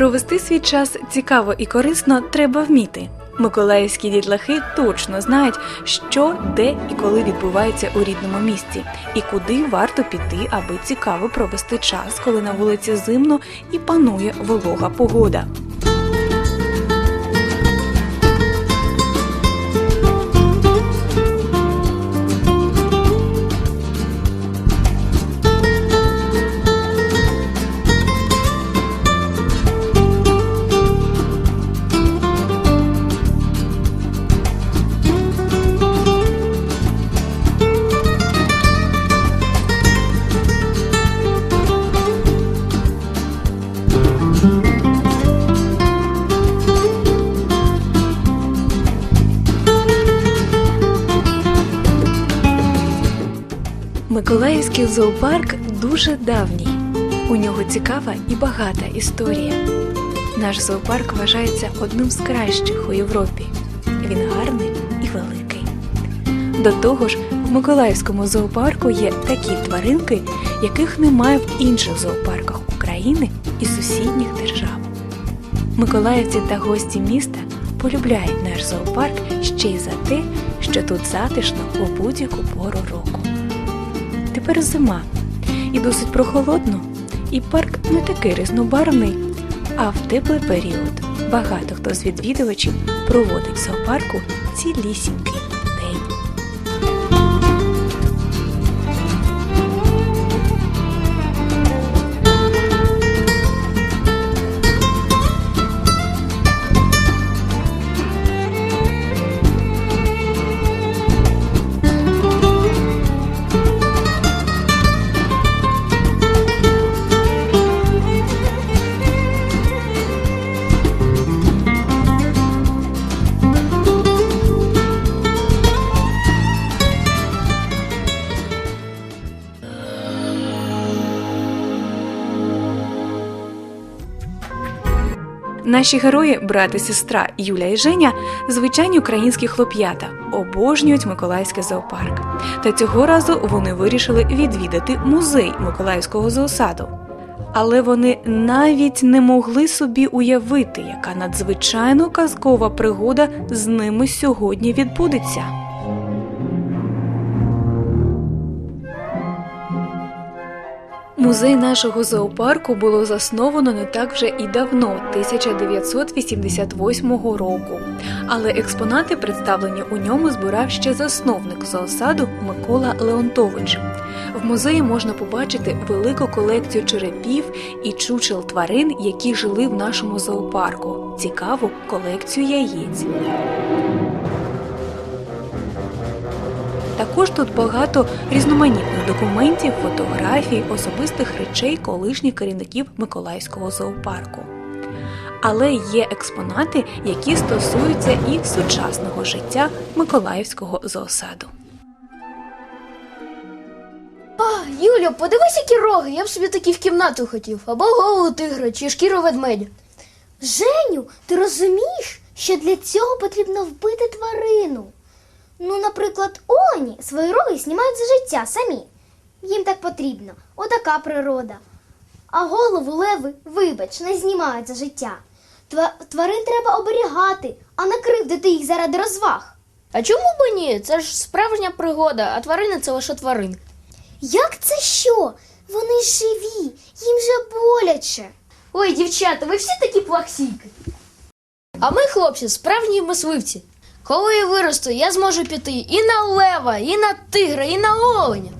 Провести свій час цікаво і корисно треба вміти. Миколаївські дітлахи точно знають, що, де і коли відбувається у рідному місті, і куди варто піти, аби цікаво провести час, коли на вулиці зимно і панує волога погода. Миколаївський зоопарк дуже давній. У нього цікава і багата історія. Наш зоопарк вважається одним з кращих у Європі. Він гарний і великий. До того ж, в Миколаївському зоопарку є такі тваринки, яких немає в інших зоопарках України і сусідніх держав. Миколаївці та гості міста полюбляють наш зоопарк ще й за те, що тут затишно у будь-яку пору року. Тепер зима. І досить прохолодно, і парк не такий різнобарвний, а в теплий період. Багато хто з відвідувачів проводить в зоопарку цілісінький Наші герої, брат і сестра Юля і Женя, звичайні українські хлоп'ята, обожнюють Миколаївський зоопарк. Та цього разу вони вирішили відвідати музей Миколаївського зоосаду. Але вони навіть не могли собі уявити, яка надзвичайно казкова пригода з ними сьогодні відбудеться. Музей нашого зоопарку було засновано не так вже і давно, 1988 року. Але експонати, представлені у ньому, збирав ще засновник зоосаду Микола Леонтович. В музеї можна побачити велику колекцію черепів і чучел тварин, які жили в нашому зоопарку. Цікаву колекцію яєць. Також тут багато різноманітних документів, фотографій, особистих речей колишніх керівників Миколаївського зоопарку. Але є експонати, які стосуються і сучасного життя Миколаївського зоосаду. А, Юлю, подивись, які роги, я б собі такі в кімнату хотів. Або голову тигра, чи шкіру ведмедя. Женю, ти розумієш, що для цього потрібно вбити тварину? Ну, наприклад, оні свої роги знімають за життя самі. Їм так потрібно. Отака природа. А голову леви, вибач, не знімають за життя. Тварин треба оберігати, а не кривдити їх заради розваг. А чому б ні? Це ж справжня пригода, а тварини це лише тварини. Як це що? Вони ж живі, їм же боляче. Ой, дівчата, ви всі такі плаксійки. А ми, хлопці, справжні мисливці. Коли я виросту, я зможу піти і на лева, і на тигра, і на оленя.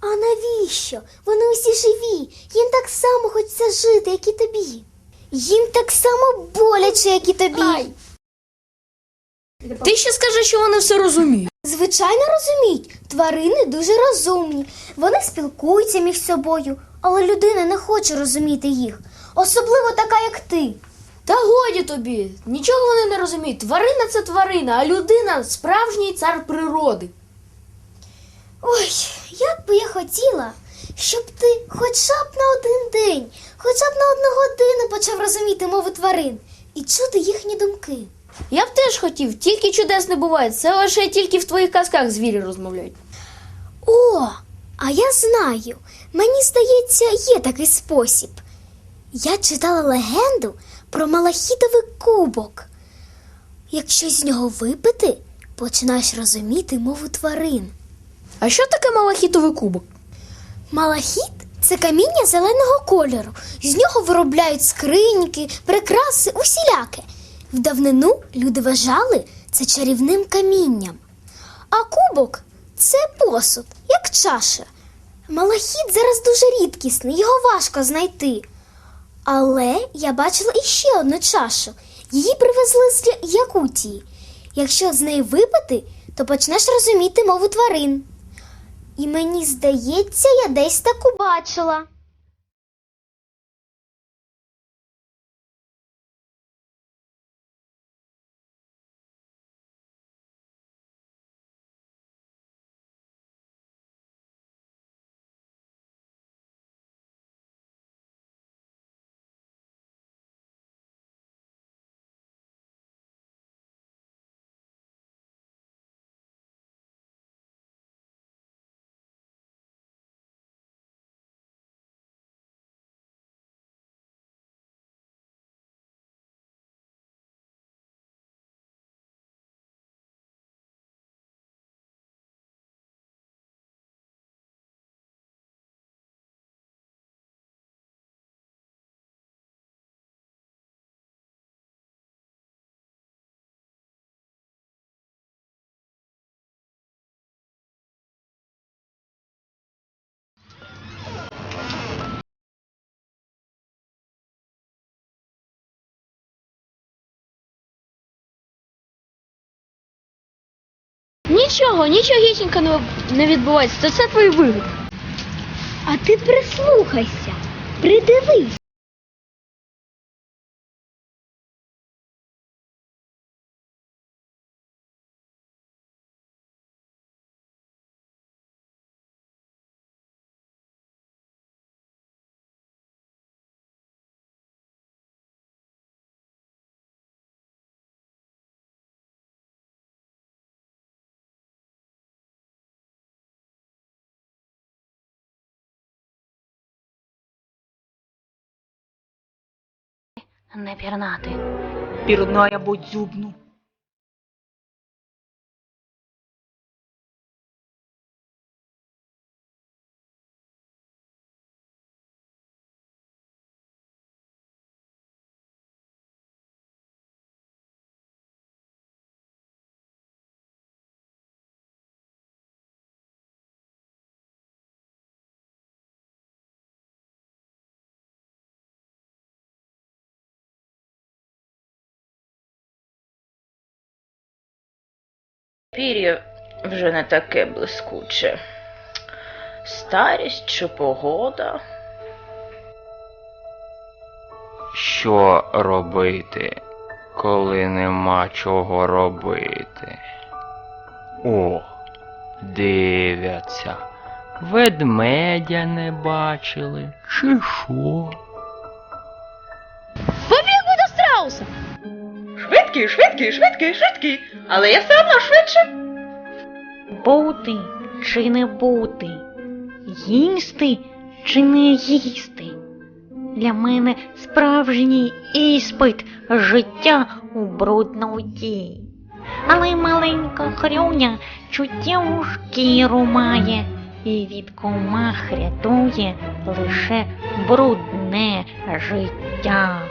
А навіщо? Вони усі живі. Їм так само хочеться жити, як і тобі. Їм так само боляче, як і тобі. Ай. Ти ще скажи, що вони все розуміють. Звичайно, розуміють, тварини дуже розумні. Вони спілкуються між собою, але людина не хоче розуміти їх, особливо така, як ти. Та годі тобі, нічого вони не розуміють. Тварина це тварина, а людина справжній цар природи. Ой, як би я хотіла, щоб ти хоча б на один день, хоча б на одну годину почав розуміти мову тварин і чути їхні думки. Я б теж хотів, тільки чудес не буває. Це лише тільки в твоїх казках звірі розмовляють. О, а я знаю. Мені здається, є такий спосіб. Я читала легенду про малахітовий кубок. Якщо з нього випити, починаєш розуміти мову тварин. А що таке малахітовий кубок? Малахіт це каміння зеленого кольору. З нього виробляють скриньки, прикраси, усіляке. В давнину люди вважали це чарівним камінням. А кубок це посуд, як чаша. Малахіт зараз дуже рідкісний, його важко знайти. Але я бачила іще одну чашу. Її привезли з Якутії. Якщо з неї випити, то почнеш розуміти мову тварин. І мені здається, я десь таку бачила. Нічого, нічого не, не відбувається. Це все твої вигоди. А ти прислухайся, придивись. Не пірнати. Пірная будь зубну. Пір'я вже не таке блискуче. Старість чи погода? Що робити, коли нема чого робити? О, дивляться. Ведмедя не бачили, чи що? Швидкий, швидкий, швидкий, швидкий. Але я все одно швидше. Бути чи не бути? Їсти чи не їсти? Для мене справжній іспит життя у брудноті. Але маленька хрюня чуттєву шкіру має і від комах рятує лише брудне життя.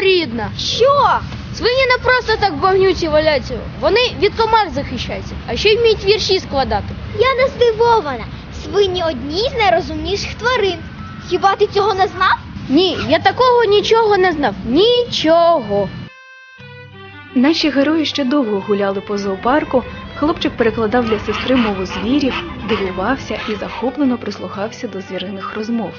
Рідна! Що? Свині не просто так багнюці валяться. Вони від комах захищаються, а ще й вміють вірші складати. Я не здивована. Свині одні з найрозумніших тварин. Хіба ти цього не знав? Ні, я такого нічого не знав. Нічого. Наші герої ще довго гуляли по зоопарку. Хлопчик перекладав для сестри мову звірів, дивувався і захоплено прислухався до звіриних розмов.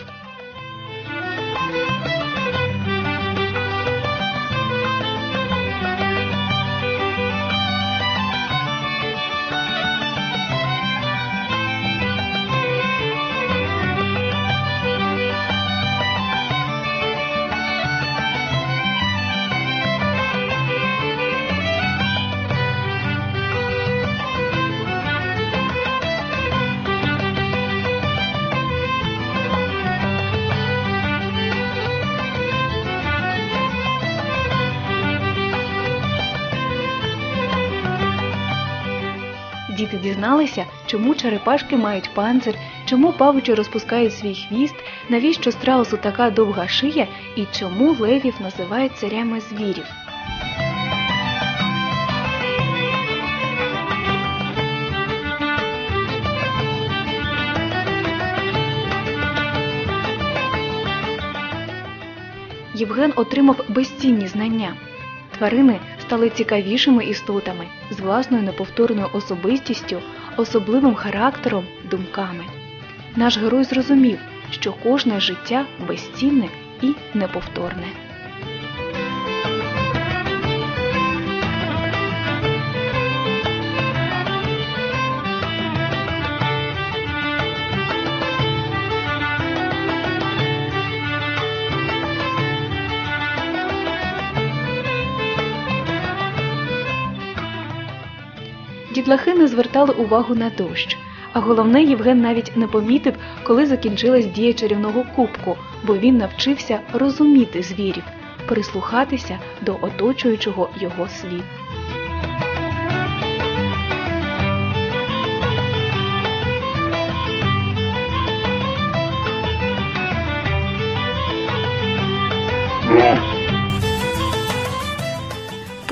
Дізналися, чому черепашки мають панцир, чому павичі розпускають свій хвіст, навіщо страусу така довга шия і чому левів називають царями звірів. Євген отримав безцінні знання. Тварини стали цікавішими істотами з власною неповторною особистістю, особливим характером, думками. Наш герой зрозумів, що кожне життя безцінне і неповторне. Дітлахи не звертали увагу на дощ. А головне, Євген навіть не помітив, коли закінчилась дія чарівного кубку, бо він навчився розуміти звірів, прислухатися до оточуючого його світу.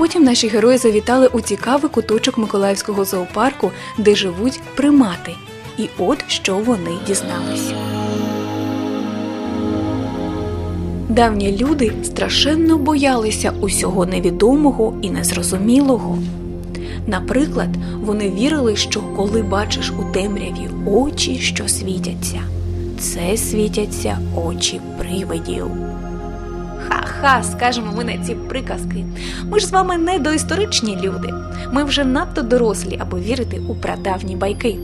Потім наші герої завітали у цікавий куточок Миколаївського зоопарку, де живуть примати. І от що вони дізналися. Давні люди страшенно боялися усього невідомого і незрозумілого. Наприклад, вони вірили, що коли бачиш у темряві очі, що світяться, це світяться очі привидів. Ха-ха, скажемо ми на ці приказки. Ми ж з вами не доісторичні люди. Ми вже надто дорослі, аби вірити у прадавні байки.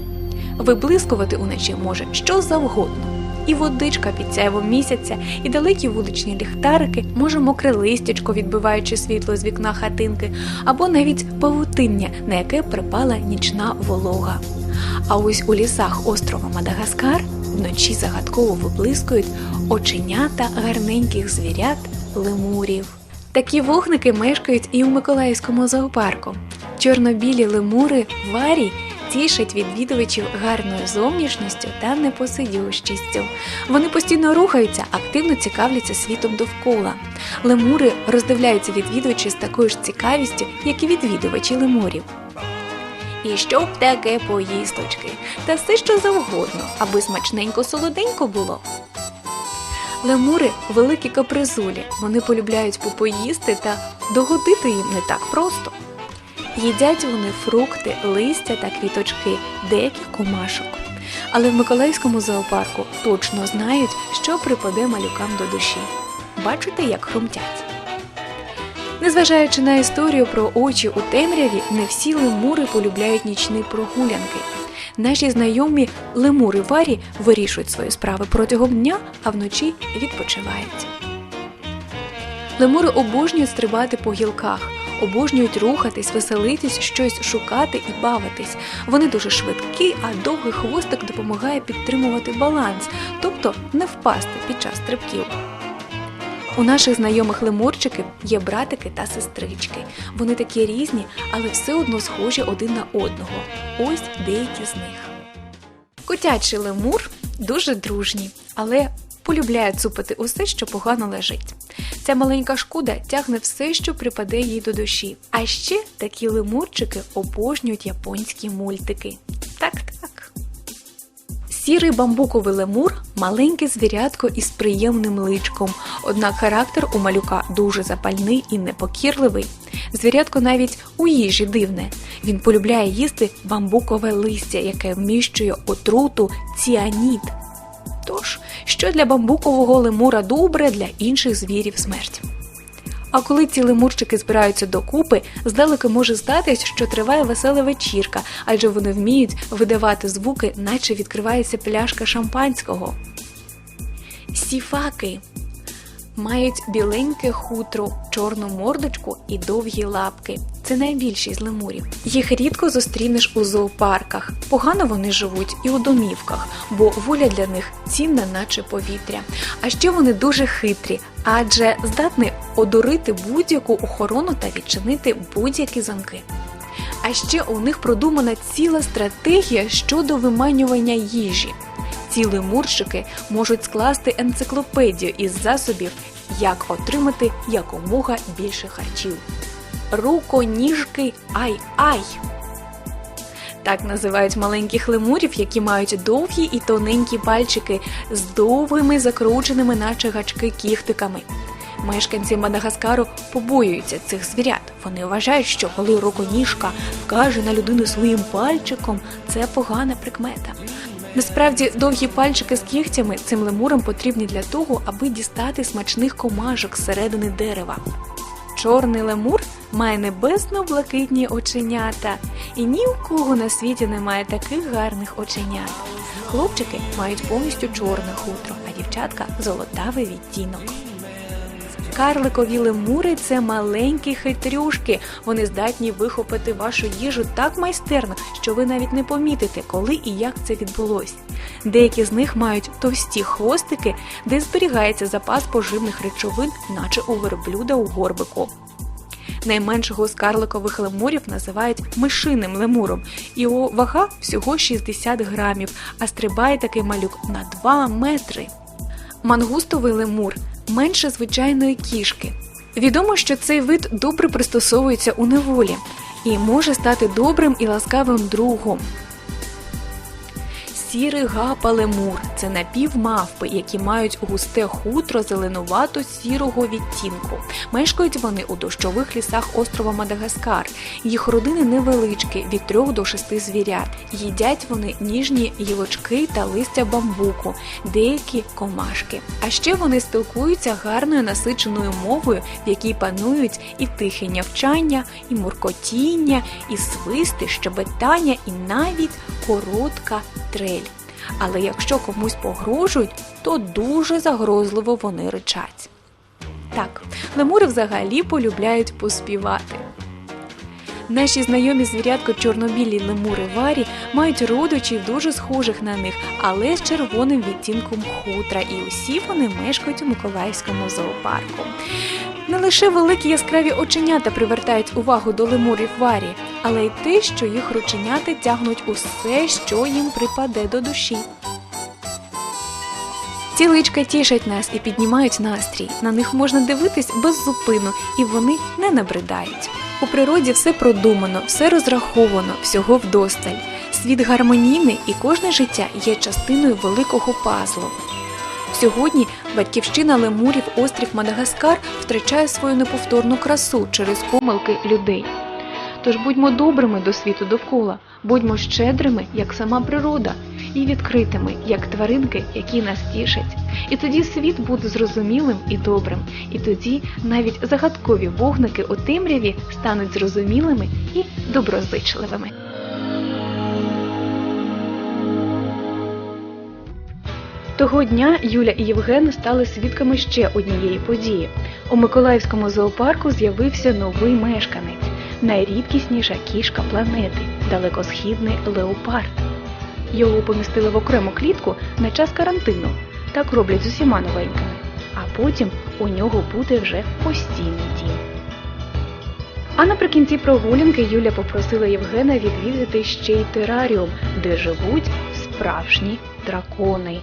Виблискувати уночі може що завгодно. І водичка під сяйвом місяця, і далекі вуличні ліхтарики, може мокре листячко, відбиваючи світло з вікна хатинки, або навіть павутиння, на яке припала нічна волога. А ось у лісах острова Мадагаскар вночі загадково виблискують оченята гарненьких звірят лемурів. Такі вогники мешкають і у Миколаївському зоопарку. Чорнобілі лемури варі тішать відвідувачів гарною зовнішністю та непосидющістю. Вони постійно рухаються, активно цікавляться світом довкола. Лемури роздивляються відвідувачі з такою ж цікавістю, як і відвідувачі лемурів. І щоб таке поїсточки, та все що завгодно, аби смачненько солоденько було. Лемури великі капризулі, вони полюбляють попоїсти та догодити їм не так просто. Їдять вони фрукти, листя та квіточки, деяких комашок. Але в Миколаївському зоопарку точно знають, що припаде малюкам до душі. Бачите, як хрумтять. Незважаючи на історію про очі у темряві, не всі лемури полюбляють нічні прогулянки. Наші знайомі лемури варі вирішують свої справи протягом дня, а вночі відпочивають. Лемури обожнюють стрибати по гілках, обожнюють рухатись, веселитись, щось шукати і бавитись. Вони дуже швидкі, а довгий хвостик допомагає підтримувати баланс, тобто не впасти під час стрибків. У наших знайомих лемурчиків є братики та сестрички. Вони такі різні, але все одно схожі один на одного. Ось деякі з них. Котячий лемур дуже дружній, але полюбляє цупити усе, що погано лежить. Ця маленька шкуда тягне все, що припаде їй до душі. А ще такі лемурчики обожнюють японські мультики. Сірий бамбуковий лемур маленьке звірятко із приємним личком, однак характер у малюка дуже запальний і непокірливий. Звірятко навіть у їжі дивне. Він полюбляє їсти бамбукове листя, яке вміщує отруту ціаніт. Тож, що для бамбукового лемура добре, для інших звірів смерть. А коли ці лемурчики збираються докупи, здалеку може здатись, що триває весела вечірка, адже вони вміють видавати звуки, наче відкривається пляшка шампанського. Сіфаки мають біленьке хутро, чорну мордочку і довгі лапки. Це найбільші з лемурів. Їх рідко зустрінеш у зоопарках. Погано вони живуть і у домівках, бо воля для них цінна, наче повітря. А ще вони дуже хитрі, адже здатні одурити будь-яку охорону та відчинити будь-які замки. А ще у них продумана ціла стратегія щодо виманювання їжі. Ці лемурчики можуть скласти енциклопедію із засобів, як отримати якомога більше харчів. Руконіжки ай-ай. Так називають маленьких лемурів, які мають довгі і тоненькі пальчики з довгими закрученими, наче гачки кіхтиками. Мешканці Мадагаскару побоюються цих звірят. Вони вважають, що коли руконіжка вкаже на людину своїм пальчиком, це погана прикмета. Насправді, довгі пальчики з кігтями цим лемурам потрібні для того, аби дістати смачних комашок зсередини дерева. Чорний лемур має небесно-блакитні оченята, і ні у кого на світі немає таких гарних оченят. Хлопчики мають повністю чорне хутро, а дівчатка золотавий відтінок. Карликові лемури це маленькі хитрюшки. Вони здатні вихопити вашу їжу так майстерно, що ви навіть не помітите, коли і як це відбулось. Деякі з них мають товсті хвостики, де зберігається запас поживних речовин, наче у верблюда у горбику. Найменшого з карликових лемурів називають мишиним лемуром. Його вага всього 60 грамів, а стрибає такий малюк на 2 метри. Мангустовий лемур менше звичайної кішки. Відомо, що цей вид добре пристосовується у неволі і може стати добрим і ласкавим другом. Сірий гапа лемур це напівмавпи, які мають густе хутро зеленувато сірого відтінку. Мешкають вони у дощових лісах острова Мадагаскар. Їх родини невеличкі від трьох до шести звірят. Їдять вони ніжні гілочки та листя бамбуку, деякі комашки. А ще вони спілкуються гарною насиченою мовою, в якій панують і тихе нявчання, і муркотіння, і свисти, щебетання, і навіть коротка трель. Але якщо комусь погрожують, то дуже загрозливо вони ричать. Так, лемури взагалі полюбляють поспівати. Наші знайомі звірятко чорнобілі лемури варі мають родичів дуже схожих на них, але з червоним відтінком хутра, і усі вони мешкають у Миколаївському зоопарку. Не лише великі яскраві оченята привертають увагу до лемурів варі, але й те, що їх рученята тягнуть усе, що їм припаде до душі. Ці личка тішать нас і піднімають настрій. На них можна дивитись без зупину, і вони не набридають. У природі все продумано, все розраховано, всього вдосталь. Світ гармонійний і кожне життя є частиною великого пазлу. Сьогодні батьківщина лемурів острів Мадагаскар втрачає свою неповторну красу через помилки людей. Тож будьмо добрими до світу довкола, будьмо щедрими, як сама природа, і відкритими, як тваринки, які нас тішать. І тоді світ буде зрозумілим і добрим, і тоді навіть загадкові вогники у темряві стануть зрозумілими і доброзичливими. Того дня Юля і Євген стали свідками ще однієї події. У Миколаївському зоопарку з'явився новий мешканець найрідкісніша кішка планети далекосхідний леопард. Його помістили в окрему клітку на час карантину. Так роблять з усіма новенькими. А потім у нього буде вже постійний дім. А наприкінці прогулянки Юля попросила Євгена відвідати ще й тераріум, де живуть справжні дракони.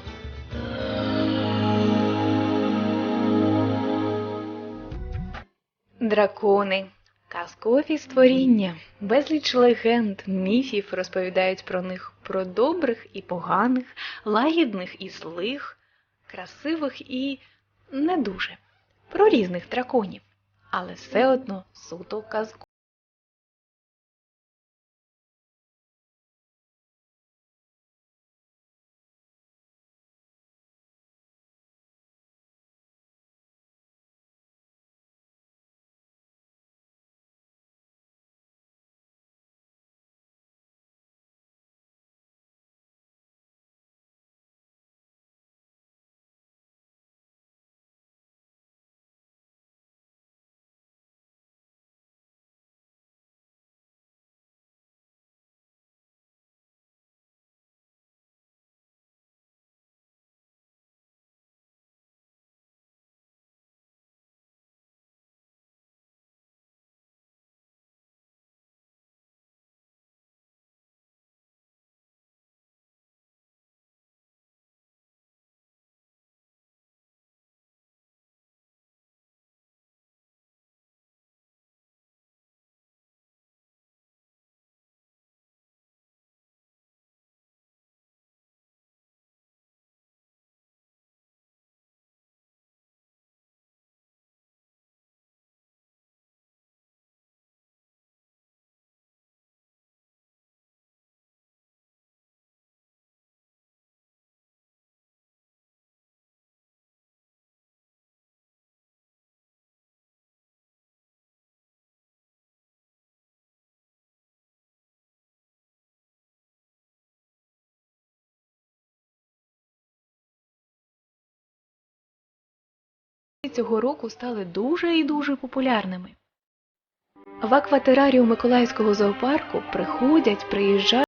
Дракони. Казкові створіння, безліч легенд, міфів розповідають про них про добрих і поганих, лагідних і злих, красивих і не дуже, про різних драконів, але все одно суто казкові. Цього року стали дуже і дуже популярними. В акватерарію Миколаївського зоопарку приходять, приїжджають.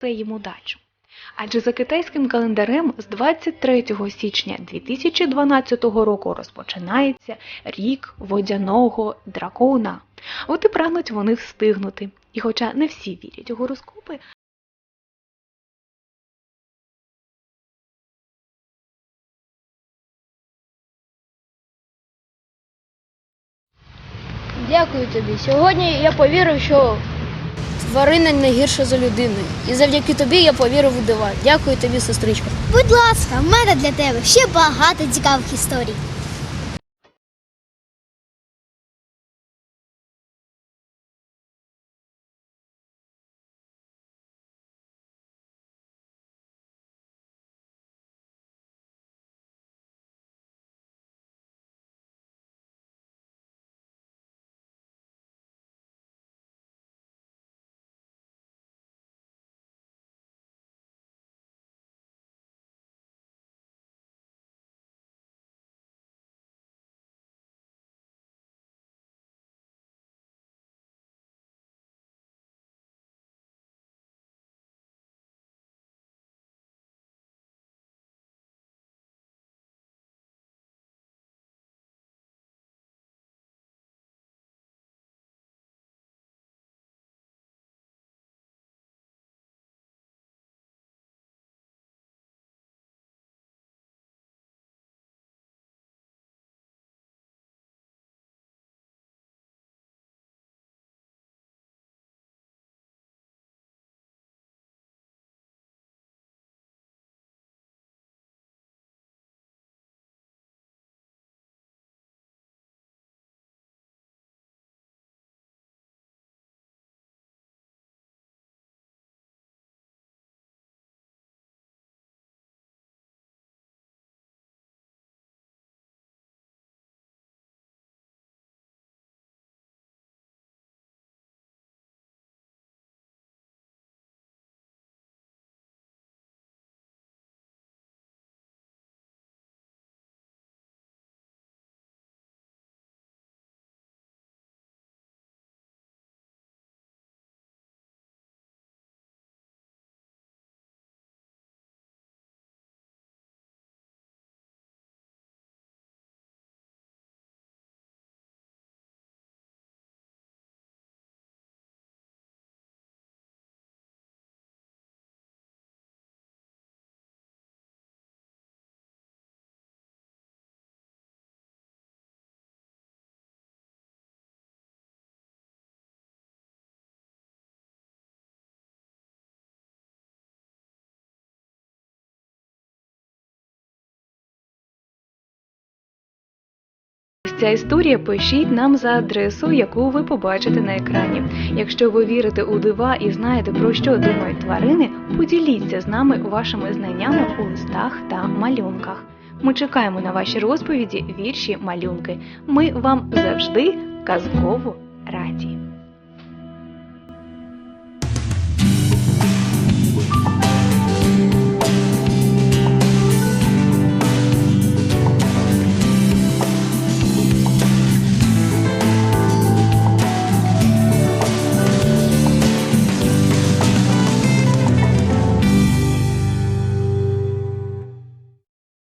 Це їм удачу. Адже за китайським календарем з 23 січня 2012 року розпочинається рік водяного дракона. От і прагнуть вони встигнути. І хоча не всі вірять у гороскопи, Дякую тобі. Сьогодні я повірив, що тварина не гірша за людину. І завдяки тобі я повірив у дива. Дякую тобі, сестричка. Будь ласка, в мене для тебе ще багато цікавих історій. Ця історія пишіть нам за адресу, яку ви побачите на екрані. Якщо ви вірите у дива і знаєте про що думають тварини, поділіться з нами вашими знаннями у листах та малюнках. Ми чекаємо на ваші розповіді, вірші, малюнки. Ми вам завжди казково раді.